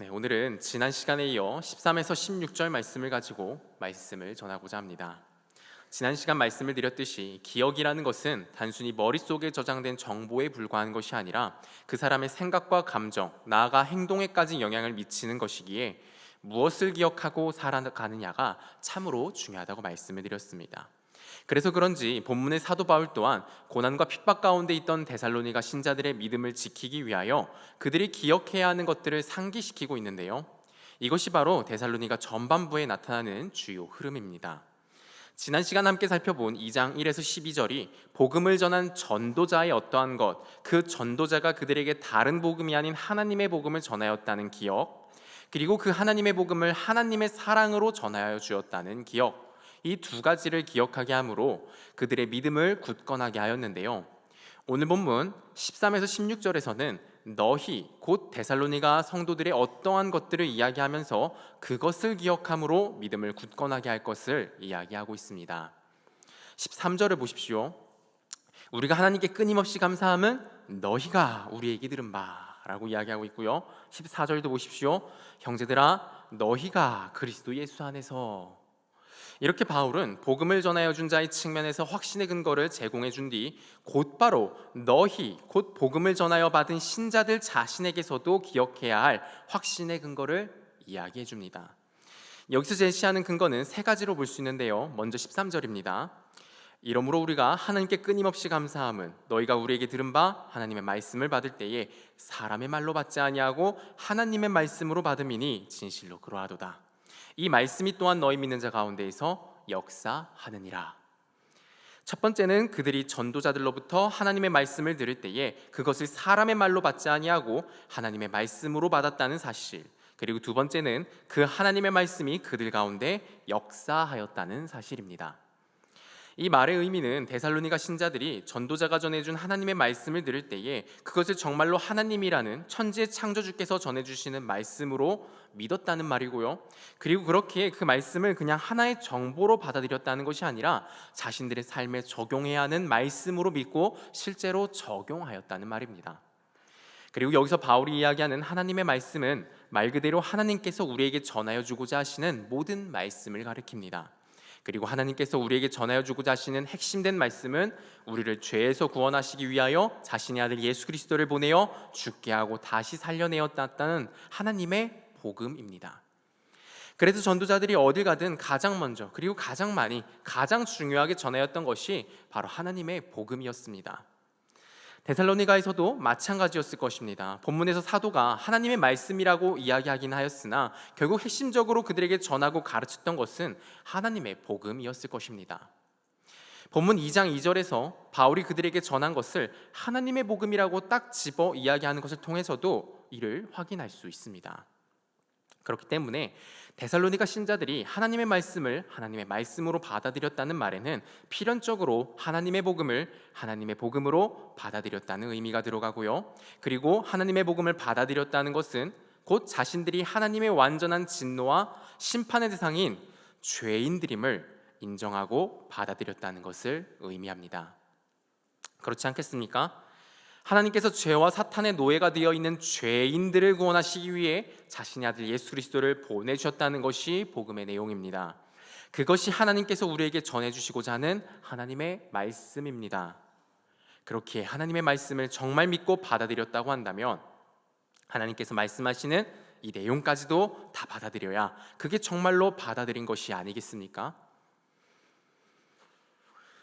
네, 오늘은 지난 시간에 이어 13에서 16절 말씀을 가지고 말씀을 전하고자 합니다. 지난 시간 말씀을 드렸듯이 기억이라는 것은 단순히 머릿속에 저장된 정보에 불과한 것이 아니라 그 사람의 생각과 감정, 나아가 행동에까지 영향을 미치는 것이기에 무엇을 기억하고 살아가느냐가 참으로 중요하다고 말씀을 드렸습니다. 그래서 그런지 본문의 사도 바울 또한 고난과 핍박 가운데 있던 데살로니가 신자들의 믿음을 지키기 위하여 그들이 기억해야 하는 것들을 상기시키고 있는데요. 이것이 바로 데살로니가 전반부에 나타나는 주요 흐름입니다. 지난 시간 함께 살펴본 2장 1에서 12절이 복음을 전한 전도자의 어떠한 것, 그 전도자가 그들에게 다른 복음이 아닌 하나님의 복음을 전하였다는 기억, 그리고 그 하나님의 복음을 하나님의 사랑으로 전하여 주었다는 기억, 이 두 가지를 기억하게 하므로 그들의 믿음을 굳건하게 하였는데요. 오늘 본문 13에서 16절에서는 너희 곧 데살로니가 성도들의 어떠한 것들을 이야기하면서 그것을 기억함으로 믿음을 굳건하게 할 것을 이야기하고 있습니다. 13절을 보십시오. 우리가 하나님께 끊임없이 감사함은 너희가 우리에게 들은 바라고 이야기하고 있고요. 14절도 보십시오. 형제들아 너희가 그리스도 예수 안에서 이렇게 바울은 복음을 전하여 준 자의 측면에서 확신의 근거를 제공해 준 뒤 곧바로 너희 곧 복음을 전하여 받은 신자들 자신에게서도 기억해야 할 확신의 근거를 이야기해 줍니다. 여기서 제시하는 근거는 세 가지로 볼 수 있는데요. 먼저 13절입니다. 이러므로 우리가 하나님께 끊임없이 감사함은 너희가 우리에게 들은 바 하나님의 말씀을 받을 때에 사람의 말로 받지 아니하고 하나님의 말씀으로 받음이니 진실로 그러하도다. 이 말씀이 또한 너희 믿는 자 가운데에서 역사하느니라. 첫 번째는 그들이 전도자들로부터 하나님의 말씀을 들을 때에 그것을 사람의 말로 받지 아니하고 하나님의 말씀으로 받았다는 사실. 그리고 두 번째는 그 하나님의 말씀이 그들 가운데 역사하였다는 사실입니다. 이 말의 의미는 데살로니가 신자들이 전도자가 전해준 하나님의 말씀을 들을 때에 그것을 정말로 하나님이라는 천지의 창조주께서 전해주시는 말씀으로 믿었다는 말이고요. 그리고 그렇게 그 말씀을 그냥 하나의 정보로 받아들였다는 것이 아니라 자신들의 삶에 적용해야 하는 말씀으로 믿고 실제로 적용하였다는 말입니다. 그리고 여기서 바울이 이야기하는 하나님의 말씀은 말 그대로 하나님께서 우리에게 전하여 주고자 하시는 모든 말씀을 가리킵니다. 그리고 하나님께서 우리에게 전하여 주고자 하시는 핵심된 말씀은 우리를 죄에서 구원하시기 위하여 자신의 아들 예수 그리스도를 보내어 죽게 하고 다시 살려내었다는 하나님의 복음입니다. 그래서 전도자들이 어딜 가든 가장 먼저 그리고 가장 많이 가장 중요하게 전하였던 것이 바로 하나님의 복음이었습니다. 데살로니가에서도 마찬가지였을 것입니다. 본문에서 사도가 하나님의 말씀이라고 이야기하긴 하였으나 결국 핵심적으로 그들에게 전하고 가르쳤던 것은 하나님의 복음이었을 것입니다. 본문 2장 2절에서 바울이 그들에게 전한 것을 하나님의 복음이라고 딱 집어 이야기하는 것을 통해서도 이를 확인할 수 있습니다. 그렇기 때문에 데살로니가 신자들이 하나님의 말씀을 하나님의 말씀으로 받아들였다는 말에는 필연적으로 하나님의 복음을 하나님의 복음으로 받아들였다는 의미가 들어가고요. 그리고 하나님의 복음을 받아들였다는 것은 곧 자신들이 하나님의 완전한 진노와 심판의 대상인 죄인들임을 인정하고 받아들였다는 것을 의미합니다. 그렇지 않겠습니까? 하나님께서 죄와 사탄의 노예가 되어 있는 죄인들을 구원하시기 위해 자신의 아들 예수 그리스도를 보내 주셨다는 것이 복음의 내용입니다. 그것이 하나님께서 우리에게 전해 주시고자 하는 하나님의 말씀입니다. 그렇게 하나님의 말씀을 정말 믿고 받아들였다고 한다면 하나님께서 말씀하시는 이 내용까지도 다 받아들여야 그게 정말로 받아들인 것이 아니겠습니까?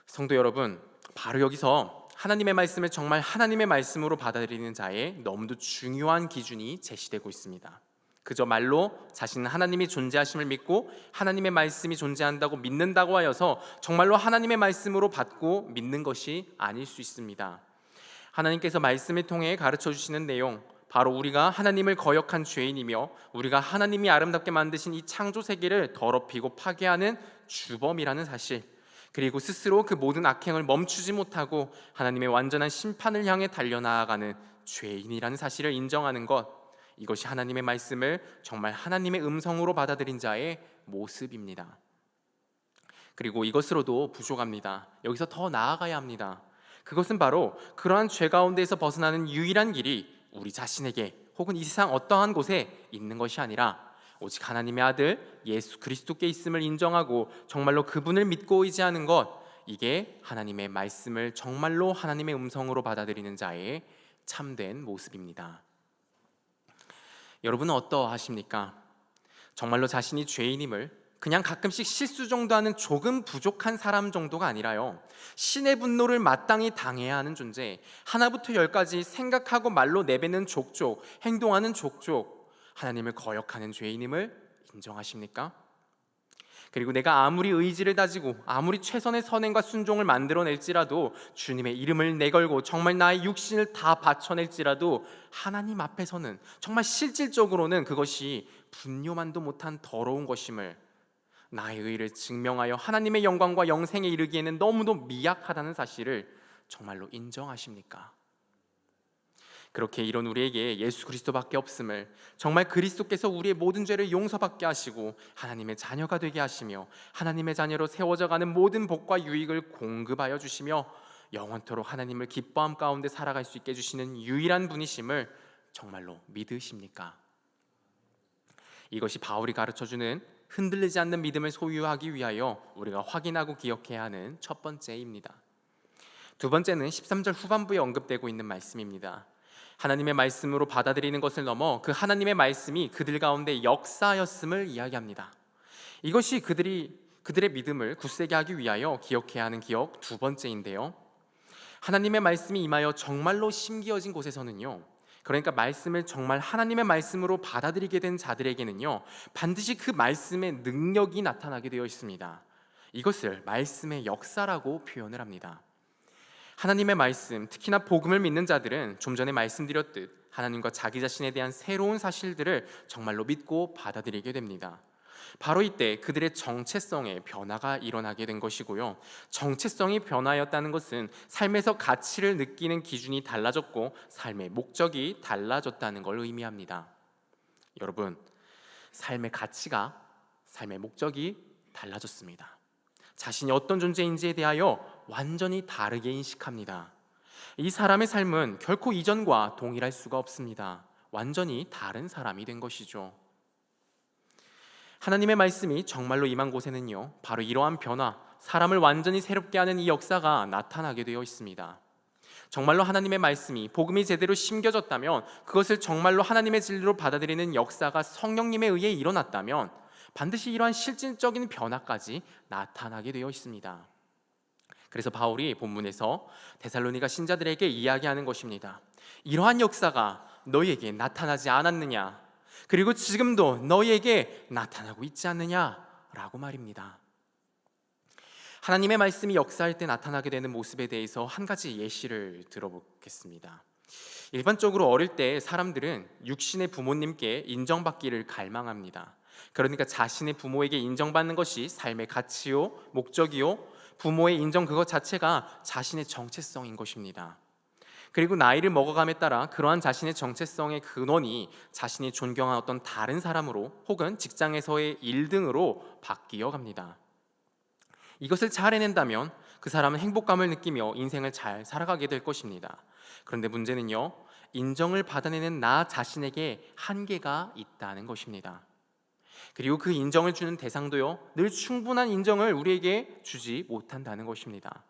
성도 여러분, 바로 여기서 하나님의 말씀을 정말 하나님의 말씀으로 받아들이는 자의 너무도 중요한 기준이 제시되고 있습니다. 그저 말로 자신은 하나님이 존재하심을 믿고 하나님의 말씀이 존재한다고 믿는다고 하여서 정말로 하나님의 말씀으로 받고 믿는 것이 아닐 수 있습니다. 하나님께서 말씀을 통해 가르쳐 주시는 내용 바로 우리가 하나님을 거역한 죄인이며 우리가 하나님이 아름답게 만드신 이 창조 세계를 더럽히고 파괴하는 주범이라는 사실 그리고 스스로 그 모든 악행을 멈추지 못하고 하나님의 완전한 심판을 향해 달려나아가는 죄인이라는 사실을 인정하는 것 이것이 하나님의 말씀을 정말 하나님의 음성으로 받아들인 자의 모습입니다. 그리고 이것으로도 부족합니다. 여기서 더 나아가야 합니다. 그것은 바로 그러한 죄 가운데에서 벗어나는 유일한 길이 우리 자신에게 혹은 이 세상 어떠한 곳에 있는 것이 아니라 오직 하나님의 아들 예수 그리스도께 있음을 인정하고 정말로 그분을 믿고 의지하는 것 이게 하나님의 말씀을 정말로 하나님의 음성으로 받아들이는 자의 참된 모습입니다. 여러분은 어떠하십니까? 정말로 자신이 죄인임을 그냥 가끔씩 실수 정도 하는 조금 부족한 사람 정도가 아니라요. 신의 분노를 마땅히 당해야 하는 존재. 하나부터 열까지 생각하고 말로 내뱉는 족족, 행동하는 족족. 하나님을 거역하는 죄인임을 인정하십니까? 그리고 내가 아무리 의지를 다지고 아무리 최선의 선행과 순종을 만들어낼지라도 주님의 이름을 내걸고 정말 나의 육신을 다 바쳐낼지라도 하나님 앞에서는 정말 실질적으로는 그것이 분뇨만도 못한 더러운 것임을 나의 의를 증명하여 하나님의 영광과 영생에 이르기에는 너무도 미약하다는 사실을 정말로 인정하십니까? 그렇게 이런 우리에게 예수 그리스도밖에 없음을 정말 그리스도께서 우리의 모든 죄를 용서받게 하시고 하나님의 자녀가 되게 하시며 하나님의 자녀로 세워져 가는 모든 복과 유익을 공급하여 주시며 영원토록 하나님을 기뻐함 가운데 살아갈 수 있게 해 주시는 유일한 분이심을 정말로 믿으십니까? 이것이 바울이 가르쳐 주는 흔들리지 않는 믿음을 소유하기 위하여 우리가 확인하고 기억해야 하는 첫 번째입니다. 두 번째는 13절 후반부에 언급되고 있는 말씀입니다. 하나님의 말씀으로 받아들이는 것을 넘어 그 하나님의 말씀이 그들 가운데 역사였음을 이야기합니다. 이것이 그들이 그들의 믿음을 굳세게 하기 위하여 기억해야 하는 기억 두 번째인데요. 하나님의 말씀이 임하여 정말로 심기어진 곳에서는요. 그러니까 말씀을 정말 하나님의 말씀으로 받아들이게 된 자들에게는요. 반드시 그 말씀의 능력이 나타나게 되어 있습니다. 이것을 말씀의 역사라고 표현을 합니다. 하나님의 말씀, 특히나 복음을 믿는 자들은 좀 전에 말씀드렸듯 하나님과 자기 자신에 대한 새로운 사실들을 정말로 믿고 받아들이게 됩니다. 바로 이때 그들의 정체성에 변화가 일어나게 된 것이고요. 정체성이 변화였다는 것은 삶에서 가치를 느끼는 기준이 달라졌고 삶의 목적이 달라졌다는 걸 의미합니다. 여러분, 삶의 가치가 삶의 목적이 달라졌습니다. 자신이 어떤 존재인지에 대하여 완전히 다르게 인식합니다. 이 사람의 삶은 결코 이전과 동일할 수가 없습니다. 완전히 다른 사람이 된 것이죠. 하나님의 말씀이 정말로 임한 곳에는요, 바로 이러한 변화, 사람을 완전히 새롭게 하는 이 역사가 나타나게 되어 있습니다. 정말로 하나님의 말씀이 복음이 제대로 심겨졌다면 그것을 정말로 하나님의 진리로 받아들이는 역사가 성령님에 의해 일어났다면 반드시 이러한 실질적인 변화까지 나타나게 되어 있습니다. 그래서 바울이 본문에서 데살로니가 신자들에게 이야기하는 것입니다. 이러한 역사가 너희에게 나타나지 않았느냐? 그리고 지금도 너희에게 나타나고 있지 않느냐라고 말입니다. 하나님의 말씀이 역사할 때 나타나게 되는 모습에 대해서 한 가지 예시를 들어보겠습니다. 일반적으로 어릴 때 사람들은 육신의 부모님께 인정받기를 갈망합니다. 그러니까 자신의 부모에게 인정받는 것이 삶의 가치요, 목적이요, 부모의 인정 그것 자체가 자신의 정체성인 것입니다. 그리고 나이를 먹어감에 따라 그러한 자신의 정체성의 근원이 자신이 존경한 어떤 다른 사람으로 혹은 직장에서의 1등으로 바뀌어 갑니다. 이것을 잘 해낸다면 그 사람은 행복감을 느끼며 인생을 잘 살아가게 될 것입니다. 그런데 문제는요, 인정을 받아내는 나 자신에게 한계가 있다는 것입니다. 그리고 그 인정을 주는 대상도요, 늘 충분한 인정을 우리에게 주지 못한다는 것입니다.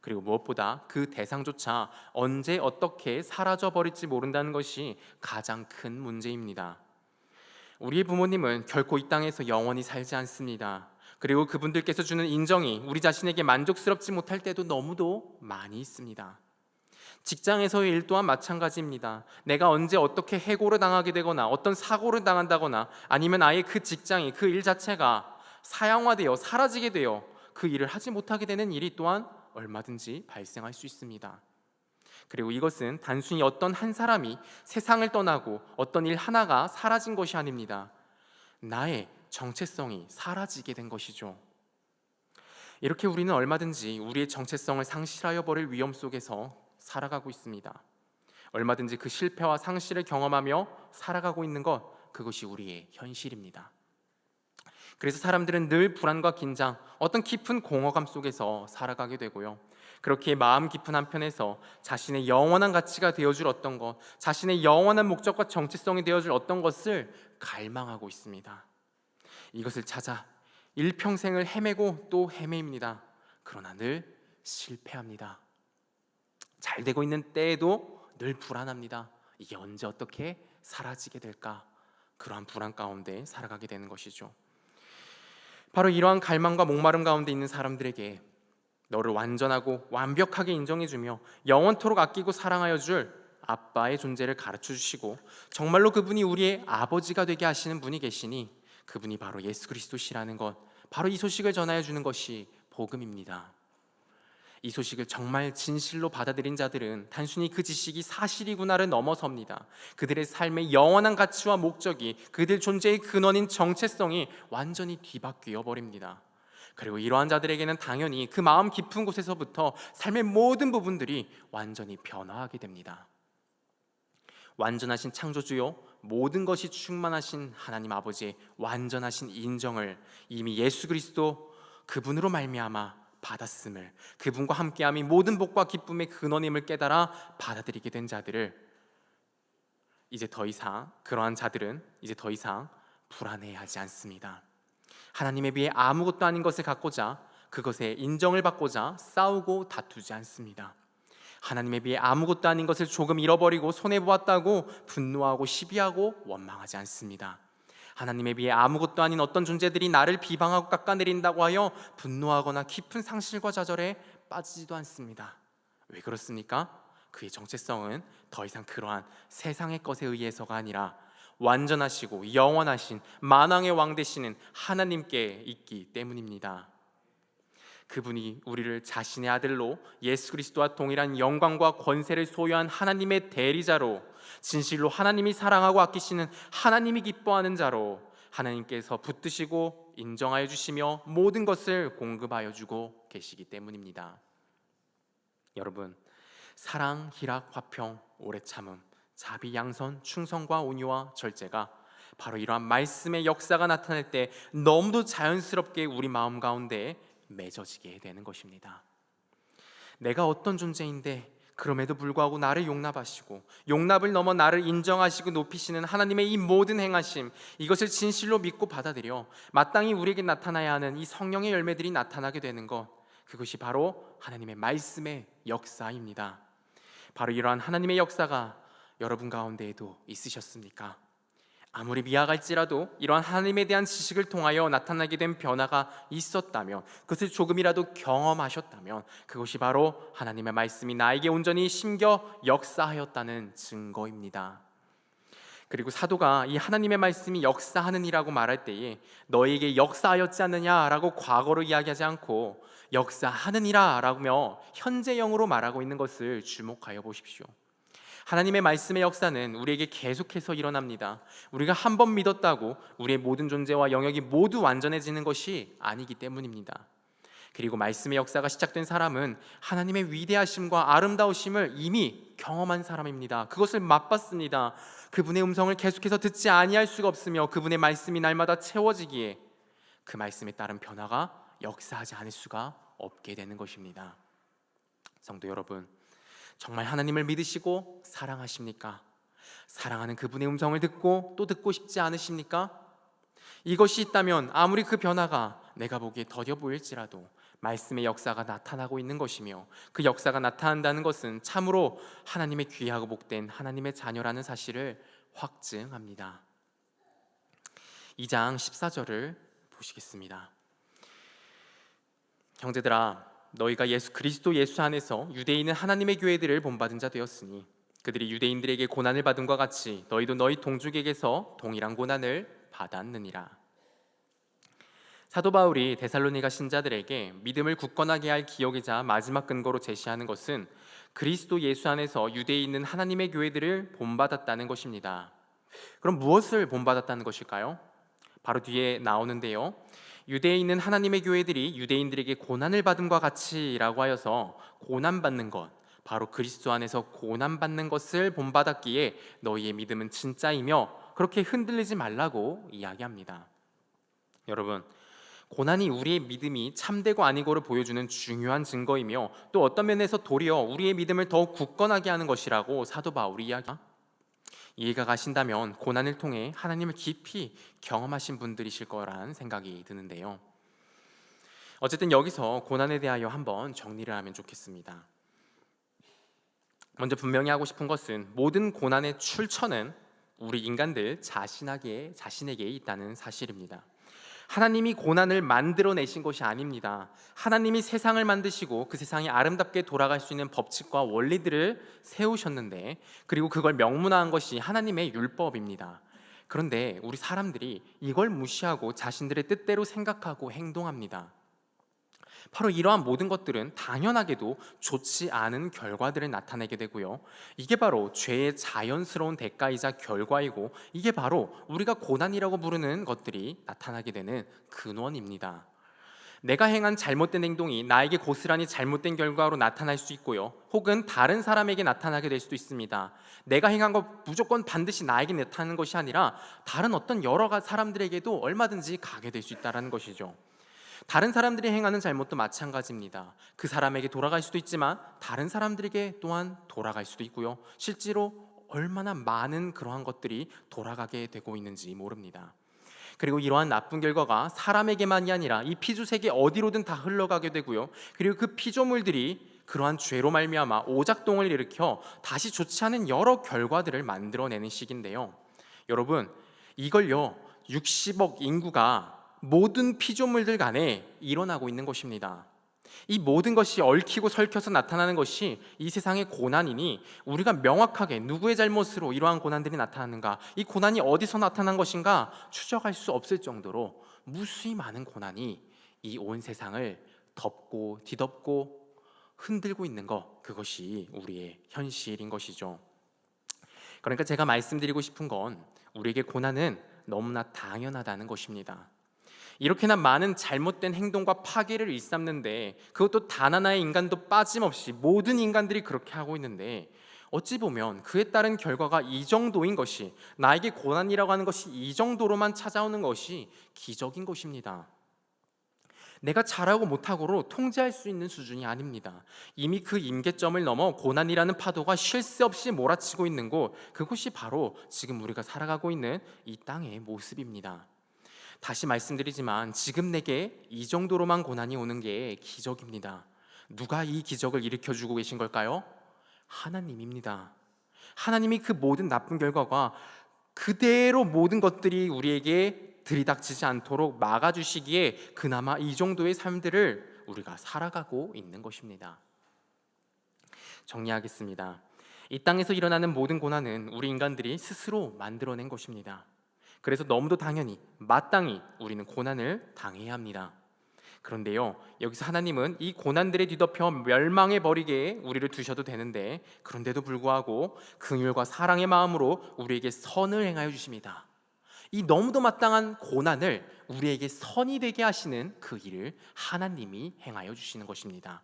그리고 무엇보다 그 대상조차 언제 어떻게 사라져 버릴지 모른다는 것이 가장 큰 문제입니다. 우리의 부모님은 결코 이 땅에서 영원히 살지 않습니다. 그리고 그분들께서 주는 인정이 우리 자신에게 만족스럽지 못할 때도 너무도 많이 있습니다. 직장에서의 일 또한 마찬가지입니다. 내가 언제 어떻게 해고를 당하게 되거나 어떤 사고를 당한다거나 아니면 아예 그 직장이 그 일 자체가 사양화되어 사라지게 되어 그 일을 하지 못하게 되는 일이 또한 얼마든지 발생할 수 있습니다. 그리고 이것은 단순히 어떤 한 사람이 세상을 떠나고 어떤 일 하나가 사라진 것이 아닙니다. 나의 정체성이 사라지게 된 것이죠. 이렇게 우리는 얼마든지 우리의 정체성을 상실하여 버릴 위험 속에서 살아가고 있습니다. 얼마든지 그 실패와 상실을 경험하며 살아가고 있는 것, 그것이 우리의 현실입니다. 그래서 사람들은 늘 불안과 긴장, 어떤 깊은 공허감 속에서 살아가게 되고요. 그렇게 마음 깊은 한편에서 자신의 영원한 가치가 되어줄 어떤 것, 자신의 영원한 목적과 정체성이 되어줄 어떤 것을 갈망하고 있습니다. 이것을 찾아 일평생을 헤매고 또 헤매입니다. 그러나 늘 실패합니다. 잘 되고 있는 때에도 늘 불안합니다. 이게 언제 어떻게 사라지게 될까? 그러한 불안 가운데 살아가게 되는 것이죠. 바로 이러한 갈망과 목마름 가운데 있는 사람들에게 너를 완전하고 완벽하게 인정해주며 영원토록 아끼고 사랑하여 줄 아빠의 존재를 가르쳐 주시고 정말로 그분이 우리의 아버지가 되게 하시는 분이 계시니 그분이 바로 예수 그리스도시라는 것 바로 이 소식을 전하여 주는 것이 복음입니다. 이 소식을 정말 진실로 받아들인 자들은 단순히 그 지식이 사실이구나를 넘어섭니다. 그들의 삶의 영원한 가치와 목적이 그들 존재의 근원인 정체성이 완전히 뒤바뀌어 버립니다. 그리고 이러한 자들에게는 당연히 그 마음 깊은 곳에서부터 삶의 모든 부분들이 완전히 변화하게 됩니다. 완전하신 창조주요 모든 것이 충만하신 하나님 아버지의 완전하신 인정을 이미 예수 그리스도 그분으로 말미암아 받았음을 그분과 함께함이 모든 복과 기쁨의 근원임을 깨달아 받아들이게 된 자들을 이제 더 이상 그러한 자들은 이제 더 이상 불안해하지 않습니다. 하나님에 비해 아무것도 아닌 것을 갖고자 그것에 인정을 받고자 싸우고 다투지 않습니다. 하나님에 비해 아무것도 아닌 것을 조금 잃어버리고 손해 보았다고 분노하고 시비하고 원망하지 않습니다. 하나님에 비해 아무것도 아닌 어떤 존재들이 나를 비방하고 깎아내린다고 하여 분노하거나 깊은 상실과 좌절에 빠지지도 않습니다. 왜 그렇습니까? 그의 정체성은 더 이상 그러한 세상의 것에 의해서가 아니라 완전하시고 영원하신 만왕의 왕 되시는 하나님께 있기 때문입니다. 그분이 우리를 자신의 아들로 예수 그리스도와 동일한 영광과 권세를 소유한 하나님의 대리자로 진실로 하나님이 사랑하고 아끼시는 하나님이 기뻐하는 자로 하나님께서 붙드시고 인정하여 주시며 모든 것을 공급하여 주고 계시기 때문입니다. 여러분, 사랑, 희락, 화평, 오래 참음, 자비, 양선, 충성과 온유와 절제가 바로 이러한 말씀의 역사가 나타날 때 너무도 자연스럽게 우리 마음 가운데 맺어지게 되는 것입니다. 내가 어떤 존재인데 그럼에도 불구하고 나를 용납하시고 용납을 넘어 나를 인정하시고 높이시는 하나님의 이 모든 행하심 이것을 진실로 믿고 받아들여 마땅히 우리에게 나타나야 하는 이 성령의 열매들이 나타나게 되는 것 그것이 바로 하나님의 말씀의 역사입니다. 바로 이러한 하나님의 역사가 여러분 가운데에도 있으셨습니까? 아무리 미약할지라도 이러한 하나님에 대한 지식을 통하여 나타나게 된 변화가 있었다면 그것을 조금이라도 경험하셨다면 그것이 바로 하나님의 말씀이 나에게 온전히 심겨 역사하였다는 증거입니다. 그리고 사도가 이 하나님의 말씀이 역사하는이라고 말할 때에 너에게 역사하였지 않느냐라고 과거로 이야기하지 않고 역사하느니라라며 현재형으로 말하고 있는 것을 주목하여 보십시오. 하나님의 말씀의 역사는 우리에게 계속해서 일어납니다. 우리가 한 번 믿었다고 우리의 모든 존재와 영역이 모두 완전해지는 것이 아니기 때문입니다. 그리고 말씀의 역사가 시작된 사람은 하나님의 위대하심과 아름다우심을 이미 경험한 사람입니다. 그것을 맛봤습니다. 그분의 음성을 계속해서 듣지 아니할 수가 없으며 그분의 말씀이 날마다 채워지기에 그 말씀에 따른 변화가 역사하지 않을 수가 없게 되는 것입니다. 성도 여러분, 정말 하나님을 믿으시고 사랑하십니까? 사랑하는 그분의 음성을 듣고 또 듣고 싶지 않으십니까? 이것이 있다면 아무리 그 변화가 내가 보기에 더뎌 보일지라도 말씀의 역사가 나타나고 있는 것이며 그 역사가 나타난다는 것은 참으로 하나님의 귀하고 복된 하나님의 자녀라는 사실을 확증합니다. 2장 14절을 보시겠습니다. 형제들아 너희가 예수 그리스도 예수 안에서 유대인은 하나님의 교회들을 본받은 자 되었으니 그들이 유대인들에게 고난을 받은과 같이 너희도 너희 동족에게서 동일한 고난을 받았느니라. 사도 바울이 데살로니가 신자들에게 믿음을 굳건하게 할 기억이자 마지막 근거로 제시하는 것은 그리스도 예수 안에서 유대에 있는 하나님의 교회들을 본받았다는 것입니다. 그럼 무엇을 본받았다는 것일까요? 바로 뒤에 나오는데요. 있는 하나님의 교회들이 유대인들에게 고난을 받음과 같이라고 하여서 고난 받는 것 바로 그리스도 안에서 고난 받는 것을 본받았기에 너희의 믿음은 진짜이며 그렇게 흔들리지 말라고 이야기합니다. 여러분 고난이 우리의 믿음이 참되고 아니고를 보여주는 중요한 증거이며 또 어떤 면에서 도리어 우리의 믿음을 더욱 굳건하게 하는 것이라고 사도 바울이 이야기. 이해가 가신다면 고난을 통해 하나님을 깊이 경험하신 분들이실 거란 생각이 드는데요. 어쨌든 여기서 고난에 대하여 한번 정리를 하면 좋겠습니다. 먼저 분명히 하고 싶은 것은 모든 고난의 출처는 우리 인간들 자신에게 자신에게 있다는 사실입니다. 하나님이 고난을 만들어내신 것이 아닙니다. 하나님이 세상을 만드시고 그 세상이 아름답게 돌아갈 수 있는 법칙과 원리들을 세우셨는데 그리고 그걸 명문화한 것이 하나님의 율법입니다. 그런데 우리 사람들이 이걸 무시하고 자신들의 뜻대로 생각하고 행동합니다. 바로 이러한 모든 것들은 당연하게도 좋지 않은 결과들을 나타내게 되고요. 이게 바로 죄의 자연스러운 대가이자 결과이고 이게 바로 우리가 고난이라고 부르는 것들이 나타나게 되는 근원입니다. 내가 행한 잘못된 행동이 나에게 고스란히 잘못된 결과로 나타날 수 있고요. 혹은 다른 사람에게 나타나게 될 수도 있습니다. 내가 행한 것 무조건 반드시 나에게 나타나는 것이 아니라 다른 어떤 여러 사람들에게도 얼마든지 가게 될 수 있다는 것이죠. 다른 사람들이 행하는 잘못도 마찬가지입니다. 그 사람에게 돌아갈 수도 있지만 다른 사람들에게 또한 돌아갈 수도 있고요. 실제로 얼마나 많은 그러한 것들이 돌아가게 되고 있는지 모릅니다. 그리고 이러한 나쁜 결과가 사람에게만이 아니라 이 피조 세계 어디로든 다 흘러가게 되고요. 그리고 그 피조물들이 그러한 죄로 말미암아 오작동을 일으켜 다시 좋지 않은 여러 결과들을 만들어내는 시기인데요. 여러분, 이걸요. 60억 인구가 모든 피조물들 간에 일어나고 있는 것입니다. 이 모든 것이 얽히고 설켜서 나타나는 것이 이 세상의 고난이니 우리가 명확하게 누구의 잘못으로 이러한 고난들이 나타나는가, 이 고난이 어디서 나타난 것인가 추적할 수 없을 정도로 무수히 많은 고난이 이 온 세상을 덮고 뒤덮고 흔들고 있는 것, 그것이 우리의 현실인 것이죠. 그러니까 제가 말씀드리고 싶은 건 우리에게 고난은 너무나 당연하다는 것입니다. 이렇게나 많은 잘못된 행동과 파괴를 일삼는데 그것도 단 하나의 인간도 빠짐없이 모든 인간들이 그렇게 하고 있는데 어찌 보면 그에 따른 결과가 이 정도인 것이 나에게 고난이라고 하는 것이 이 정도로만 찾아오는 것이 기적인 것입니다. 내가 잘하고 못하고로 통제할 수 있는 수준이 아닙니다. 이미 그 임계점을 넘어 고난이라는 파도가 쉴 새 없이 몰아치고 있는 곳, 그곳이 바로 지금 우리가 살아가고 있는 이 땅의 모습입니다. 다시 말씀드리지만 지금 내게 이 정도로만 고난이 오는 게 기적입니다. 누가 이 기적을 일으켜 주고 계신 걸까요? 하나님입니다. 하나님이 그 모든 나쁜 결과가 그대로 모든 것들이 우리에게 들이닥치지 않도록 막아 주시기에 그나마 이 정도의 삶들을 우리가 살아가고 있는 것입니다. 정리하겠습니다. 이 땅에서 일어나는 모든 고난은 우리 인간들이 스스로 만들어낸 것입니다. 그래서 너무도 당연히 마땅히 우리는 고난을 당해야 합니다. 그런데요, 여기서 하나님은 이 고난들에 뒤덮여 멸망해 버리게 우리를 두셔도 되는데 그런데도 불구하고 긍휼과 사랑의 마음으로 우리에게 선을 행하여 주십니다. 이 너무도 마땅한 고난을 우리에게 선이 되게 하시는 그 일을 하나님이 행하여 주시는 것입니다.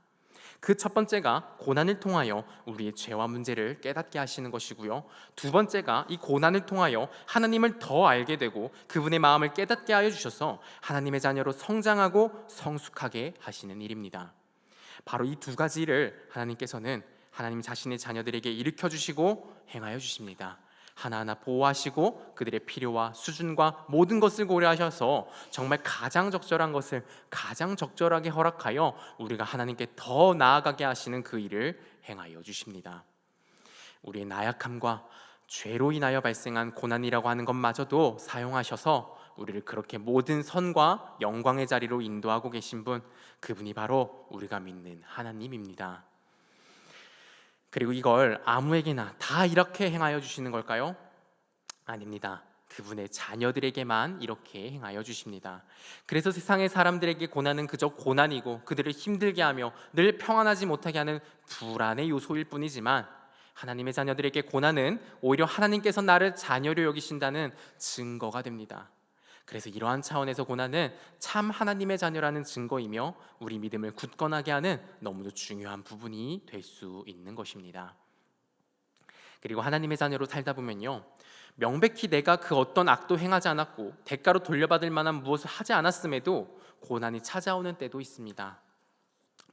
그 첫 번째가 고난을 통하여 우리의 죄와 문제를 깨닫게 하시는 것이고요. 두 번째가 이 고난을 통하여 하나님을 더 알게 되고 그분의 마음을 깨닫게 하여 주셔서 하나님의 자녀로 성장하고 성숙하게 하시는 일입니다. 바로 이 두 가지를 하나님께서는 하나님 자신의 자녀들에게 일으켜 주시고 행하여 주십니다. 하나하나 보호하시고 그들의 필요와 수준과 모든 것을 고려하셔서 정말 가장 적절한 것을 가장 적절하게 허락하여 우리가 하나님께 더 나아가게 하시는 그 일을 행하여 주십니다. 우리의 나약함과 죄로 인하여 발생한 고난이라고 하는 것마저도 사용하셔서 우리를 그렇게 모든 선과 영광의 자리로 인도하고 계신 분 그분이 바로 우리가 믿는 하나님입니다. 그리고 이걸 아무에게나 다 이렇게 행하여 주시는 걸까요? 아닙니다. 그분의 자녀들에게만 이렇게 행하여 주십니다. 그래서 세상의 사람들에게 고난은 그저 고난이고 그들을 힘들게 하며 늘 평안하지 못하게 하는 불안의 요소일 뿐이지만 하나님의 자녀들에게 고난은 오히려 하나님께서 나를 자녀로 여기신다는 증거가 됩니다. 그래서 이러한 차원에서 고난은 참 하나님의 자녀라는 증거이며 우리 믿음을 굳건하게 하는 너무도 중요한 부분이 될 수 있는 것입니다. 그리고 하나님의 자녀로 살다 보면요. 명백히 내가 그 어떤 악도 행하지 않았고 대가로 돌려받을 만한 무엇을 하지 않았음에도 고난이 찾아오는 때도 있습니다.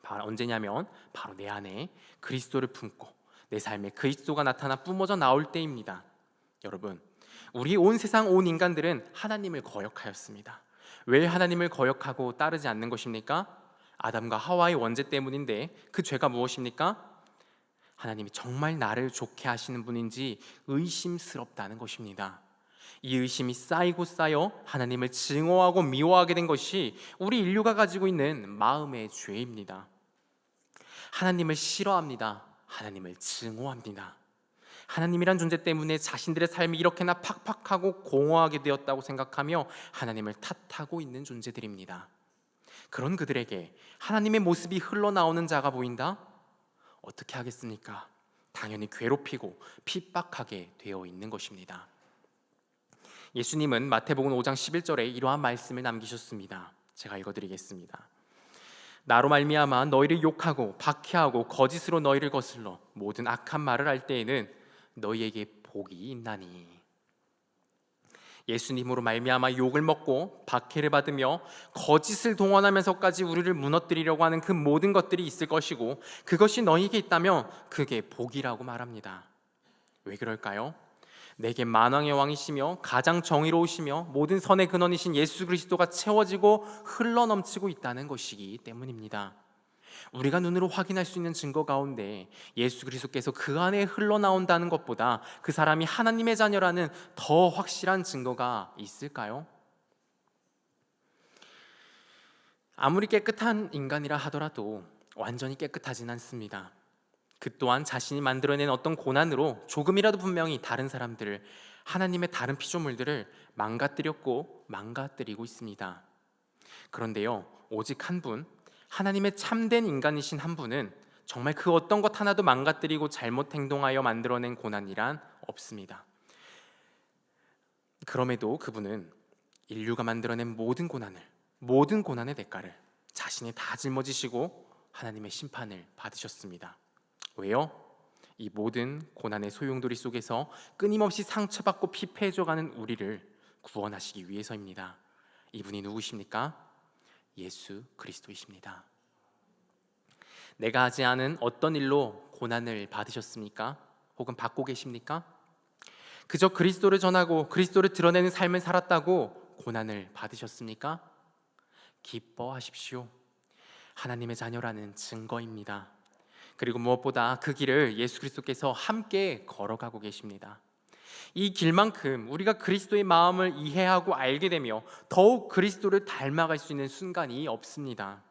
바로 언제냐면 바로 내 안에 그리스도를 품고 내 삶에 그리스도가 나타나 뿜어져 나올 때입니다. 여러분, 우리 온 세상 온 인간들은 하나님을 거역하였습니다. 왜 하나님을 거역하고 따르지 않는 것입니까? 아담과 하와의 원죄 때문인데 그 죄가 무엇입니까? 하나님이 정말 나를 좋게 하시는 분인지 의심스럽다는 것입니다. 이 의심이 쌓이고 쌓여 하나님을 증오하고 미워하게 된 것이 우리 인류가 가지고 있는 마음의 죄입니다. 하나님을 싫어합니다. 하나님을 증오합니다. 하나님이란 존재 때문에 자신들의 삶이 이렇게나 팍팍하고 공허하게 되었다고 생각하며 하나님을 탓하고 있는 존재들입니다. 그런 그들에게 하나님의 모습이 흘러나오는 자가 보인다? 어떻게 하겠습니까? 당연히 괴롭히고 핍박하게 되어 있는 것입니다. 예수님은 마태복음 5장 11절에 이러한 말씀을 남기셨습니다. 제가 읽어드리겠습니다. 나로 말미암아 너희를 욕하고 박해하고 거짓으로 너희를 거슬러 모든 악한 말을 할 때에는 너희에게 복이 있나니 예수님으로 말미암아 욕을 먹고 박해를 받으며 거짓을 동원하면서까지 우리를 무너뜨리려고 하는 그 모든 것들이 있을 것이고 그것이 너희에게 있다면 그게 복이라고 말합니다. 왜 그럴까요? 내게 만왕의 왕이시며 가장 정의로우시며 모든 선의 근원이신 예수 그리스도가 채워지고 흘러넘치고 있다는 것이기 때문입니다. 우리가 눈으로 확인할 수 있는 증거 가운데 예수 그리스도께서 그 안에 흘러나온다는 것보다 그 사람이 하나님의 자녀라는 더 확실한 증거가 있을까요? 아무리 깨끗한 인간이라 하더라도 완전히 깨끗하진 않습니다. 그 또한 자신이 만들어낸 어떤 고난으로 조금이라도 분명히 다른 사람들을 하나님의 다른 피조물들을 망가뜨렸고 망가뜨리고 있습니다. 그런데요, 오직 한 분, 하나님의 참된 인간이신 한 분은 정말 그 어떤 것 하나도 망가뜨리고 잘못 행동하여 만들어낸 고난이란 없습니다. 그럼에도 그분은 인류가 만들어낸 모든 고난을, 모든 고난의 대가를 자신이 다 짊어지시고 하나님의 심판을 받으셨습니다. 왜요? 이 모든 고난의 소용돌이 속에서 끊임없이 상처받고 피폐해져가는 우리를 구원하시기 위해서입니다. 이분이 누구십니까? 예수 그리스도이십니다. 내가 하지 않은 어떤 일로 고난을 받으셨습니까? 혹은 받고 계십니까? 그저 그리스도를 전하고 그리스도를 드러내는 삶을 살았다고 고난을 받으셨습니까? 기뻐하십시오. 하나님의 자녀라는 증거입니다. 그리고 무엇보다 그 길을 예수 그리스도께서 함께 걸어가고 계십니다. 이 길만큼 우리가 그리스도의 마음을 이해하고 알게 되며 더욱 그리스도를 닮아갈 수 있는 순간이 없습니다.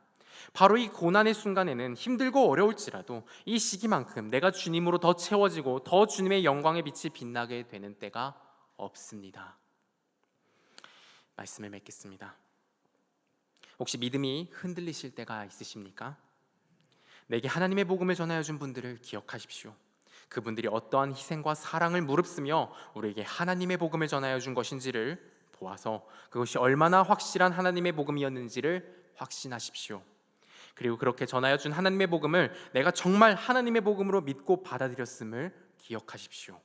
바로 이 고난의 순간에는 힘들고 어려울지라도 이 시기만큼 내가 주님으로 더 채워지고 더 주님의 영광의 빛이 빛나게 되는 때가 없습니다. 말씀을 맺겠습니다. 혹시 믿음이 흔들리실 때가 있으십니까? 내게 하나님의 복음을 전하여 준 분들을 기억하십시오. 그분들이 어떠한 희생과 사랑을 무릅쓰며 우리에게 하나님의 복음을 전하여 준 것인지를 보아서 그것이 얼마나 확실한 하나님의 복음이었는지를 확신하십시오. 그리고 그렇게 전하여 준 하나님의 복음을 내가 정말 하나님의 복음으로 믿고 받아들였음을 기억하십시오.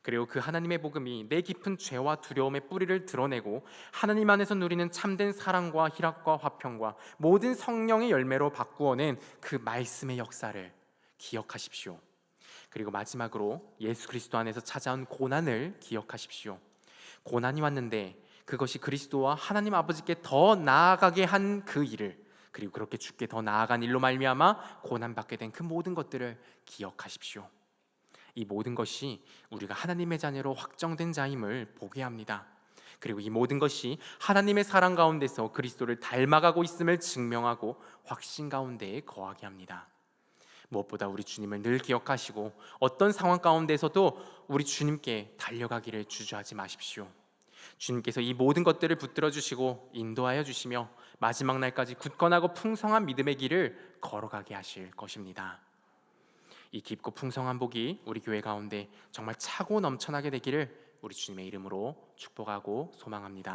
그리고 그 하나님의 복음이 내 깊은 죄와 두려움의 뿌리를 드러내고 하나님 안에서 누리는 참된 사랑과 희락과 화평과 모든 성령의 열매로 바꾸어낸 그 말씀의 역사를 기억하십시오. 그리고 마지막으로 예수 그리스도 안에서 찾아온 고난을 기억하십시오. 고난이 왔는데 그것이 그리스도와 하나님 아버지께 더 나아가게 한 그 일을 그리고 그렇게 죽게 더 나아간 일로 말미암아 고난 받게 된 그 모든 것들을 기억하십시오. 이 모든 것이 우리가 하나님의 자녀로 확정된 자임을 보게 합니다. 그리고 이 모든 것이 하나님의 사랑 가운데서 그리스도를 닮아가고 있음을 증명하고 확신 가운데에 거하게 합니다. 무엇보다 우리 주님을 늘 기억하시고 어떤 상황 가운데서도 우리 주님께 달려가기를 주저하지 마십시오. 주님께서 이 모든 것들을 붙들어 주시고 인도하여 주시며 마지막 날까지 굳건하고 풍성한 믿음의 길을 걸어가게 하실 것입니다. 이 깊고 풍성한 복이 우리 교회 가운데 정말 차고 넘쳐나게 되기를 우리 주님의 이름으로 축복하고 소망합니다.